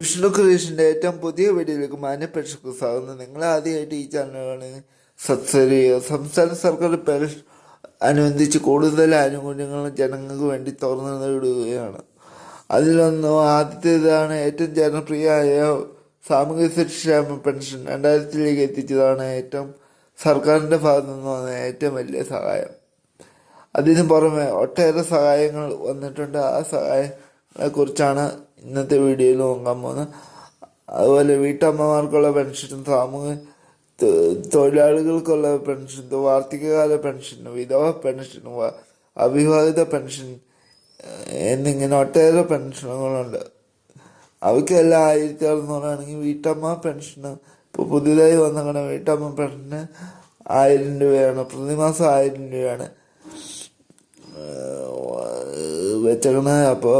വിഷ്ണു ക്രിയേഷന്റെ ഏറ്റവും പുതിയ വീഡിയോയിലേക്ക് മാന്യപ്രേക്ഷകർക്ക് സ്വാഗതം. നിങ്ങൾ ആദ്യമായിട്ട് ഈ ചാനലാണ് സബ്സ്ക്രൈബ് ചെയ്യുക. സംസ്ഥാന സർക്കാർ പെൻഷൻ അനുബന്ധിച്ച് കൂടുതൽ ആനുകൂല്യങ്ങൾ ജനങ്ങൾക്ക് വേണ്ടി തുറന്നു വിടുകയാണ് അതിലൊന്ന് ആദ്യത്തേതാണ് ഏറ്റവും ജനപ്രിയമായ സാമൂഹ്യ സുരക്ഷാ പെൻഷൻ. രണ്ടായിരത്തിലേക്ക് എത്തിച്ചതാണ് ഏറ്റവും സർക്കാരിന്റെ ഭാഗത്തു നിന്ന് വന്ന ഏറ്റവും വലിയ സഹായം. അതിനു പുറമെ ഒട്ടേറെ സഹായങ്ങൾ വന്നിട്ടുണ്ട്. ആ സഹായങ്ങളെ കുറിച്ചാണ് ഇന്നത്തെ വീഡിയോയിൽ നോക്കാൻ പോകുന്നത്. അതുപോലെ വീട്ടമ്മമാർക്കുള്ള പെൻഷനും സാമൂഹ്യ തൊഴിലാളികൾക്കുള്ള പെൻഷൻ വാർത്തകാല പെൻഷൻ വിധവ പെൻഷൻ അവിവാഹിത പെൻഷൻ എന്നിങ്ങനെ ഒട്ടേറെ പെൻഷനുകളുണ്ട് അവയ്ക്കെല്ലാം ആയിരത്തി അറുന്നൂറാണെങ്കിൽ വീട്ടമ്മ പെൻഷന് ഇപ്പോൾ പുതിയതായി വന്ന വീട്ടമ്മ പെൻഷന് ആയിരം രൂപയാണ്. പ്രതിമാസം ആയിരം രൂപയാണ്. വെച്ചേക്കണത് അപ്പോൾ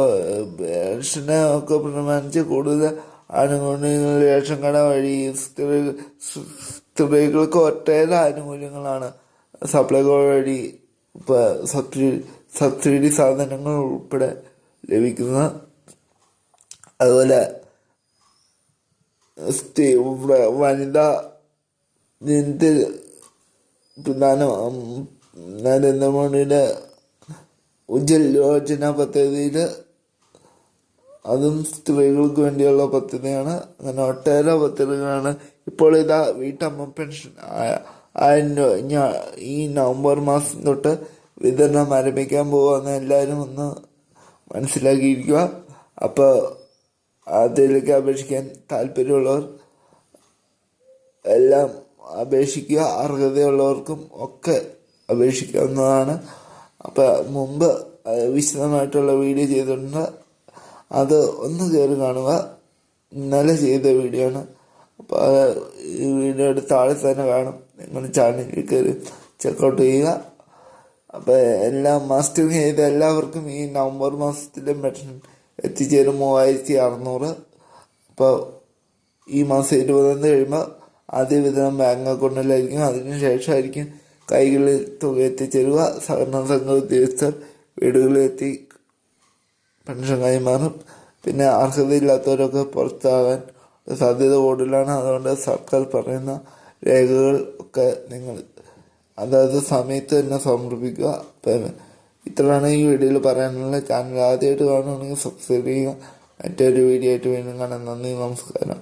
പെൻഷനെ ഒക്കെ പ്രമാണിച്ച് കൂടുതൽ ആനുകൂല്യങ്ങൾ റേഷൻ കട വഴി സ്ത്രീ സ്ത്രീകൾക്ക് ഒട്ടേറെ ആനുകൂല്യങ്ങളാണ്. സപ്ലൈകോ വഴി ഇപ്പോൾ സബ്സിഡി സബ്സിഡി സാധനങ്ങൾ ഉൾപ്പെടെ ലഭിക്കുന്നത് അതുപോലെ സ്ത്രീ വനിതാ ദിനത്തിൽ പ്രധാന നരേന്ദ്രമോദിയുടെ ഉജ്ജൽ യോജന പദ്ധതിയിൽ അതും സ്ത്രീകൾക്ക് വേണ്ടിയുള്ള പദ്ധതിയാണ്. അങ്ങനെ ഒട്ടേറെ പദ്ധതികളാണ്. ഇപ്പോൾ ഇതാ വീട്ടമ്മ പെൻഷൻ ആയിരം രൂപ ഞാ- ഈ നവംബർ മാസം തൊട്ട് വിതരണം ആരംഭിക്കാൻ പോകുമെന്ന് എല്ലാവരും ഒന്ന് മനസ്സിലാക്കിയിരിക്കുക. അപ്പോൾ അതിലേക്ക് അപേക്ഷിക്കാൻ താല്പര്യമുള്ളവർ എല്ലാം അപേക്ഷിക്കുക. അർഹതയുള്ളവർക്കും ഒക്കെ അപേക്ഷിക്കാവുന്നതാണ്. അപ്പം മുമ്പ് വിശദമായിട്ടുള്ള വീഡിയോ ചെയ്തിട്ടുണ്ട്. അത് ഒന്ന് കയറി കാണുക. ഇന്നലെ ചെയ്ത വീഡിയോ ആണ്. അപ്പോൾ ഈ വീഡിയോയുടെ താഴെ തന്നെ കാണും. നിങ്ങൾ ചാനലിൽ കയറി ചെക്കൗട്ട് ചെയ്യുക. അപ്പോൾ എല്ലാം മാസ്റ്ററിങ് ചെയ്ത എല്ലാവർക്കും ഈ നവംബർ മാസത്തിലെ മെഷൻ എത്തിച്ചേരും മൂവായിരത്തി അറുന്നൂറ് അപ്പോൾ ഈ മാസം ഇരുപതാം തീയതി കഴിയുമ്പോൾ ആദ്യ വിതരണം ബാങ്ക് അക്കൗണ്ടിലായിരിക്കും അതിന് ശേഷമായിരിക്കും കൈകളിൽ തുക എത്തിച്ചേരുക സഹകരണ സംഘ ഉദ്യോഗസ്ഥർ വീടുകളിലെത്തി പെൻഷൻ കൈമാറും പിന്നെ അർഹതയില്ലാത്തവരൊക്കെ പുറത്താകാൻ സാധ്യത കൂടുതലാണ്. അതുകൊണ്ട് സർക്കാർ പറയുന്ന രേഖകൾ ഒക്കെ നിങ്ങൾ അതായത് സമയത്ത് തന്നെ സമർപ്പിക്കുക. ഇത്രയാണ് ഈ വീഡിയോയിൽ പറയാനുള്ള ചാനൽ ആദ്യമായിട്ട് കാണുകയാണെങ്കിൽ സബ്സ്ക്രൈബ് ചെയ്യുക. മറ്റൊരു വീഡിയോ ആയിട്ട് വീണ്ടും കാണാം. നന്ദി നമസ്കാരം.